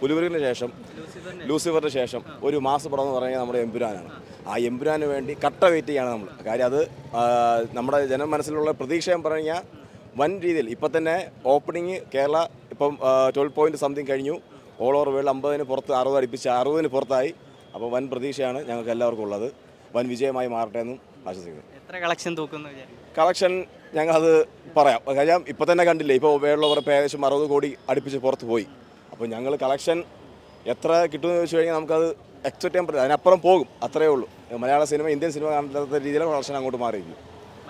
പുലിവരിന് ശേഷം ലൂസിഫറിന് ശേഷം ഒരു മാസ് എന്ന് പറഞ്ഞാൽ നമ്മുടെ എമ്പുരാനാണ് ആ എമ്പുരാന് വേണ്ടി കട്ട വെയിറ്റ് ചെയ്യാണ് നമ്മൾ കാര്യം അത് നമ്മുടെ നമ്മുടെ ജനമനസ്സിലുള്ള പ്രതീക്ഷ എന്ന് പറഞ്ഞാൽ വൻ രീതിയിൽ. ഇപ്പം തന്നെ ഓപ്പണിങ് കേരള ഇപ്പം ട്വൽവ് പോയിന്റ് സംതിങ് കഴിഞ്ഞു. ഓൾ ഓവർ വേൾഡ് അമ്പതിന് പുറത്ത് അറുപത് അടുപ്പിച്ച് അറുപതിന് പുറത്തായി. അപ്പോൾ വൻ പ്രതീക്ഷയാണ് ഞങ്ങൾക്ക് എല്ലാവർക്കും ഉള്ളത്. വൻ വിജയമായി മാറട്ടെ എന്നും ആശംസിക്കുന്നു. എത്ര കളക്ഷൻ തൂക്കുന്നു കളക്ഷൻ കളക്ഷൻ ഞങ്ങളത് പറയാം. കാര്യം ഇപ്പം തന്നെ കണ്ടില്ലേ ഇപ്പോൾ വേൾഡ് ഓവർ ഏകദേശം അറുപത് കോടി അടുപ്പിച്ച് പുറത്ത് പോയി. അപ്പോൾ ഞങ്ങൾ കളക്ഷൻ എത്ര കിട്ടുമെന്ന് ചോദിച്ചു കഴിഞ്ഞാൽ നമുക്കത് എക്സ്പെക്ട് ചെയ്യാൻ പറ്റില്ല. അതിനപ്പുറം പോകും അത്രയേ ഉള്ളൂ. മലയാള സിനിമ ഇന്ത്യൻ സിനിമ കാണാത്ത രീതിയിലാണ് കളക്ഷൻ അങ്ങോട്ട് മാറിയിരിക്കും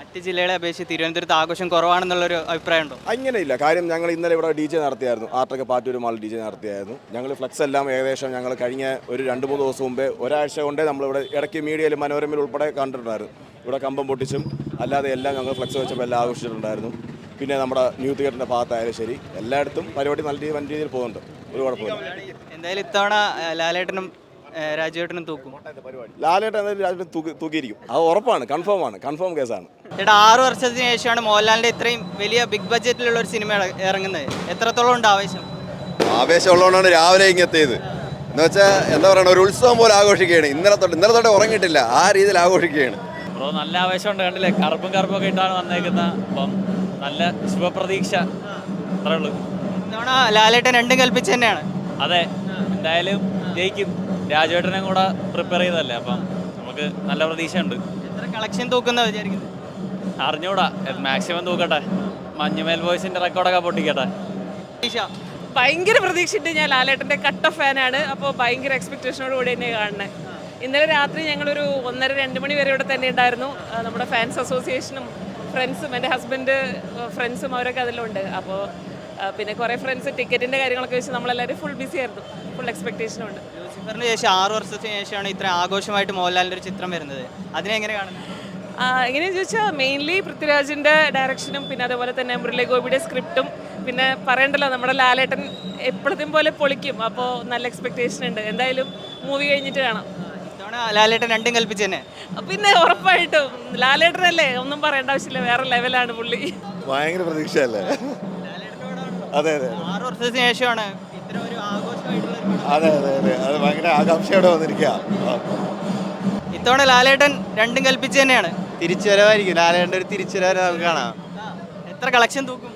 മറ്റ് ജില്ലകളെ അപേക്ഷിച്ച് തിരുവനന്തപുരത്ത് ആഘോഷം കുറവാണെന്നുള്ളൊരു അഭിപ്രായം ഉണ്ടോ? അങ്ങനെയില്ല കാര്യം ഞങ്ങൾ ഇന്നലെ ഇവിടെ ഡി ജെ നടത്തിയായിരുന്നു. ആർട്ടൊക്കെ പാറ്റൂർ മാൾ ഡി ജെ നടത്തിയായിരുന്നു. ഞങ്ങൾ ഫ്ലക്സ് എല്ലാം ഏകദേശം ഞങ്ങൾ കഴിഞ്ഞ ഒരു രണ്ട് മൂന്ന് ദിവസം മുമ്പേ ഒരാഴ്ച കൊണ്ടേ നമ്മളിവിടെ ഇടയ്ക്ക് മീഡിയയിൽ മനോരമയിൽ ഉൾപ്പെടെ കണ്ടിട്ടുണ്ടായിരുന്നു. ഇവിടെ കമ്പം പൊട്ടിച്ചും അല്ലാതെ എല്ലാം ഞങ്ങൾ ഫ്ലക്സ് വെച്ചപ്പോൾ എല്ലാം ആഘോഷിച്ചിട്ടുണ്ടായിരുന്നു. പിന്നെ നമ്മുടെ ന്യൂ തിയേറ്ററിന്റെ ഭാഗത്തായാലും ശരി എല്ലായിടത്തും പരിപാടി നല്ല രീതിയിൽ വൻ രീതിയിൽ പോകുന്നുണ്ട്. ഒരു കുഴപ്പമില്ല എന്തായാലും ഇത്തവണ ലാലേട്ടനും രാജുവേട്ടനും തൂക്കും. ലാലേട്ടൻ എന്തായാലും രാജുവേട്ടൻ തൂക്കി തൂക്കിയിരിക്കും. അത് ഉറപ്പാണ് കൺഫേം ആണ് കൺഫേം കേസാണ്. ചേട്ടാ ആറു വർഷത്തിന് ശേഷമാണ് മോഹൻലാലിന്റെ ഇത്രയും വലിയ ബിഗ് ബഡ്ജറ്റിലുള്ള ഒരു സിനിമ ഇറ- ഇറങ്ങുന്നത്. എത്രത്തോളം ഉണ്ട് ആവേശം? ആവേശമുള്ളതുകൊണ്ടാണ് രാവിലെ ഇങ്ങെത്തിയത് എന്ന് വെച്ചാൽ എന്താ പറയുക ഒരു ഉത്സവം പോലെ ആഘോഷിക്കുകയാണ്. ഇന്നലെ തൊട്ട് ഇന്നലെ തൊട്ട് ഉറങ്ങിയിട്ടില്ല. ആ രീതിയിൽ ആഘോഷിക്കുകയാണ്. ബ്രോ നല്ല ആവേശമുണ്ട് കണ്ടില്ലേ? കറുപ്പും കറുപ്പും ഒക്കെ ഇട്ടാണ് വന്നേക്കുന്ന അപ്പം നല്ല ശുഭപ്രതീക്ഷ. അത്രേ ഉള്ളൂ. ഇത്തവണ ലാലേട്ടൻ രണ്ടും കൽപ്പിച്ച് തന്നെയാണ്. അതെ എന്തായാലും ജയിക്കും. രാജവേട്ടനെ കൂടെ പ്രിപ്പയർ ചെയ്തല്ലേ അപ്പം നമുക്ക് നല്ല പ്രതീക്ഷയുണ്ട്. എത്ര കളക്ഷൻ തൂക്കുന്ന വിചാരിക്കുന്നത് അറിഞ്ഞൂടാ മാക്സിമം തൂക്കട്ടെ. മഞ്ഞുമേൽ ബോയ്സിന്റെ റെക്കോർഡൊക്കെ പൊട്ടിക്കട്ടെ. പ്രതീക്ഷ? ഭയങ്കര പ്രതീക്ഷയുണ്ട് ഞാൻ ലാലേട്ടന്റെ കട്ട ഫാനാണ് അപ്പോൾ ഭയങ്കര എക്സ്പെക്ടേഷനോട് കൂടി തന്നെ കാണുന്നത് ഇന്നലെ രാത്രി ഞങ്ങളൊരു ഒന്നര രണ്ട് മണി വരെ ഇവിടെ തന്നെ ഉണ്ടായിരുന്നു. നമ്മുടെ ഫാൻസ് അസോസിയേഷനും ഫ്രണ്ട്സും എന്റെ ഹസ്ബൻഡ് ഫ്രണ്ട്സും അവരൊക്കെ അതിലുണ്ട്. അപ്പോൾ പിന്നെ കുറേ ഫ്രണ്ട്സ് ടിക്കറ്റിന്റെ കാര്യങ്ങളൊക്കെ വെച്ച് നമ്മളെല്ലാവരും ഫുൾ ബിസി ആയിരുന്നു. ഫുൾ എക്സ്പെക്ടേഷനുണ്ട് ലൂസിഫറിന് ശേഷം ആറു വർഷത്തിന് ശേഷമാണ് ഇത്ര ആഘോഷമായിട്ട് മോഹൻലാലിന്റെ ഒരു ചിത്രം വരുന്നത്. അതിനെ എങ്ങനെ കാണുന്നത്? എങ്ങനെയാണെന്ന് ചോദിച്ചാൽ മെയിൻലി പൃഥ്വിരാജിന്റെ ഡയറക്ഷനും പിന്നെ അതേപോലെ തന്നെ മുരളി ഗോപിയുടെ സ്ക്രിപ്റ്റും പിന്നെ പറയണ്ടല്ലോ നമ്മുടെ ലാലേട്ടൻ എപ്പോഴത്തെയും പോലെ പൊളിക്കും. അപ്പോൾ നല്ല എക്സ്പെക്ടേഷൻ ഉണ്ട്. എന്തായാലും മൂവി കഴിഞ്ഞിട്ട് കാണാം. ലാലേട്ടൻ രണ്ടും കൽപ്പിച്ചെന്നെ പിന്നെ ഉറപ്പായിട്ടും. ലാലേട്ടനല്ലേ? ഒന്നും പറയേണ്ട ആവശ്യമില്ല. വേറെ ലെവലാണ് പുള്ളി. ഭയങ്കര പ്രതീക്ഷയല്ലേ? അതെ അതെ ആറ് വർഷത്തിന് ശേഷമാണ് ഇത്ര ഒരു ആഘോഷമായിട്ടുള്ള ഒരു പടം. അതെ അതെ അതെ. അത് ഭയങ്കര ആകാംക്ഷയോടെ വന്നിരിക്കുക ഇത്തവണ ലാലേട്ടൻ രണ്ടും കൽപ്പിച്ച് തന്നെയാണ്. തിരിച്ചുവരവായിരിക്കും. ലാലേട്ടന്റെ ഒരു തിരിച്ചുവരവ് നമുക്ക് കാണാം. എത്ര കളക്ഷൻ തൂക്കും?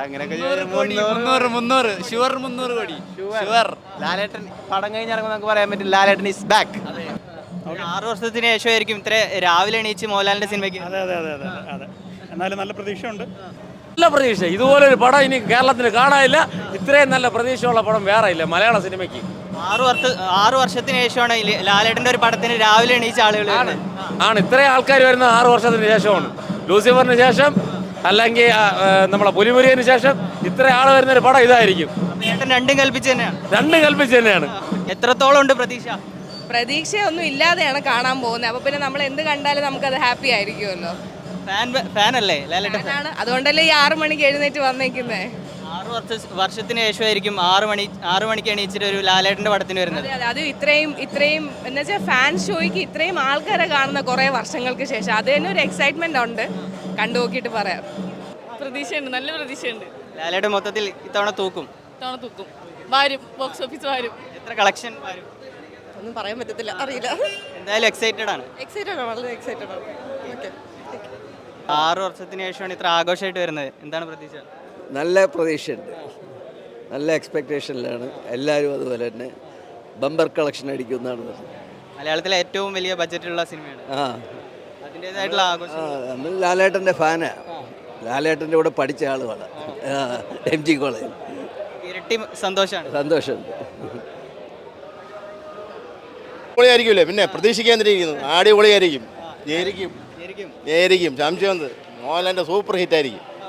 അങ്ങനെയൊക്കെ മുന്നൂറ് മുന്നൂറ് ഷുവർ മുന്നൂറ് കോടി. ഷുവർ. ലാലേട്ടൻ പടം കഴിഞ്ഞ് ഇറങ്ങുമ്പോൾ നമുക്ക് പറയാൻ പറ്റും ലാലേട്ടൻ ഇസ് ബാക്ക് ഒരു ആറു വർഷത്തിന് ശേഷമായിരിക്കും ഇത്ര രാവിലെ എണീച്ച് മോഹൻലാലിന്റെ സിനിമയ്ക്ക്. അതെ അതെ അതെ അതെ അതെ. എന്നാലും നല്ല പ്രതീക്ഷയുണ്ട്. നല്ല പ്രതീക്ഷ. ഇതുപോലൊരു പടം ഇനി കേരളത്തിന് കാണാനില്ല. ഇത്രയും നല്ല പ്രതീക്ഷയുള്ള പടം വേറെ ഇല്ല മലയാള സിനിമയ്ക്ക്. ആറു വർഷ ആറു വർഷത്തിന് ശേഷമാണ് ഈ ലാലേട്ടന്റെ ഒരു പടത്തിന് രാവിലെ എണീച്ച ആളുകൾ വരുന്നത്. ആണ്. ഇത്രയും ആൾക്കാർ വരുന്ന ആറു വർഷത്തിന് ശേഷമാണ്. ലൂസിഫറിന് ശേഷം അല്ലെങ്കിൽ നമ്മളെ പുലിമുരിയന് ശേഷം ഇത്ര ആൾ വരുന്ന ഒരു പടം ഇതായിരിക്കും. രണ്ടും കൽപ്പിച്ച് തന്നെയാണ്. രണ്ടും കൽപ്പിച്ച് തന്നെയാണ്. എത്രത്തോളം ഉണ്ട് പ്രതീക്ഷ? പ്രതീക്ഷയൊന്നും ഇല്ലാതെയാണ് കാണാൻ പോകുന്നത്. അപ്പോൾ പിന്നെ നമ്മൾ എന്ത് കണ്ടാലും നമുക്കത് ഹാപ്പി ആയിരിക്കുമല്ലോ. ഫാൻ ഫാൻ അല്ലേ? ലാലേട്ടൻ fan? അതുകൊണ്ടല്ലേ ഈ ആറു മണിക്ക് എഴുന്നേറ്റ് വന്നേക്കുന്നേ? ആറ് വർഷ വർഷത്തിന് ശേഷമായിരിക്കും ആറ് മണി ആറ് മണിക്ക് എണീച്ചിട്ട് ഒരു ലാലേട്ടന്റെ പടത്തിന് വരുന്നത്. അതെ അതെ. അത് ഇത്രയും ഇത്രയും എന്ന് വെച്ചാൽ ഫാൻ ഷോയ്ക്ക് ഇത്രയും ആൾക്കാരെ കാണുന്ന കുറെ വർഷങ്ങൾക്ക് ശേഷം അത് തന്നെ ഒരു എക്സൈറ്റ്മെന്റ് ഉണ്ട്. കണ്ടു നോക്കിയിട്ട് പറയാം. പ്രതീക്ഷയുണ്ട്. നല്ല പ്രതീക്ഷയുണ്ട്. ലാലേട്ടൻ മൊത്തത്തിൽ ഇത്തവണ തൂക്കും. ഇത്തവണ തൂക്കും. വരും. ബോക്സ് ഓഫീസ് വരും. എത്ര കളക്ഷൻ വരും? ഒന്നും പറയാൻ പറ്റത്തില്ല. അറിയില്ല. എന്തായാലും എക്സൈറ്റഡ് ആണ്. എക്സൈറ്റഡ് ആണ്. വളരെ എക്സൈറ്റഡ് ആണ്. ഓക്കെ ആറ് വർഷത്തിന് ശേഷമാണ് ഇത്ര ആഘോഷമായിട്ട് വരുന്നത്. എന്താണ് പ്രതീക്ഷ? നല്ല പ്രതീക്ഷയുണ്ട്. നല്ല എക്സ്പെക്റ്റേഷനിലാണ് എല്ലാവരും അതുപോലെ തന്നെ ബമ്പർ കളക്ഷൻ അടിക്കുന്നതാണ് പറഞ്ഞത്. മലയാളത്തിലെ ഏറ്റവും വലിയ ബജറ്റുള്ള സിനിമയാണ് ആ. അതിന്റെതായിട്ടുള്ള ആഘോഷം. ആ, നമ്മൾ ലാലേട്ടന്റെ ഫാനാ ലാലേട്ടന്റെ കൂടെ പഠിച്ച ആളുമാണ് എം ജി കോളേജ് ഇരട്ടി സന്തോഷമാണ് സന്തോഷമുണ്ട്. പൊളിയായിരിക്കുമല്ലേ പിന്നെ പ്രതീക്ഷിക്കാതിരിക്കുന്നു. അടിപൊളിയായിരിക്കും. ജയിക്കും ശരിക്കും ജയിക്കും സംശയം മോഹൻലാലിന്റെ സൂപ്പർ ഹിറ്റ് ആയിരിക്കും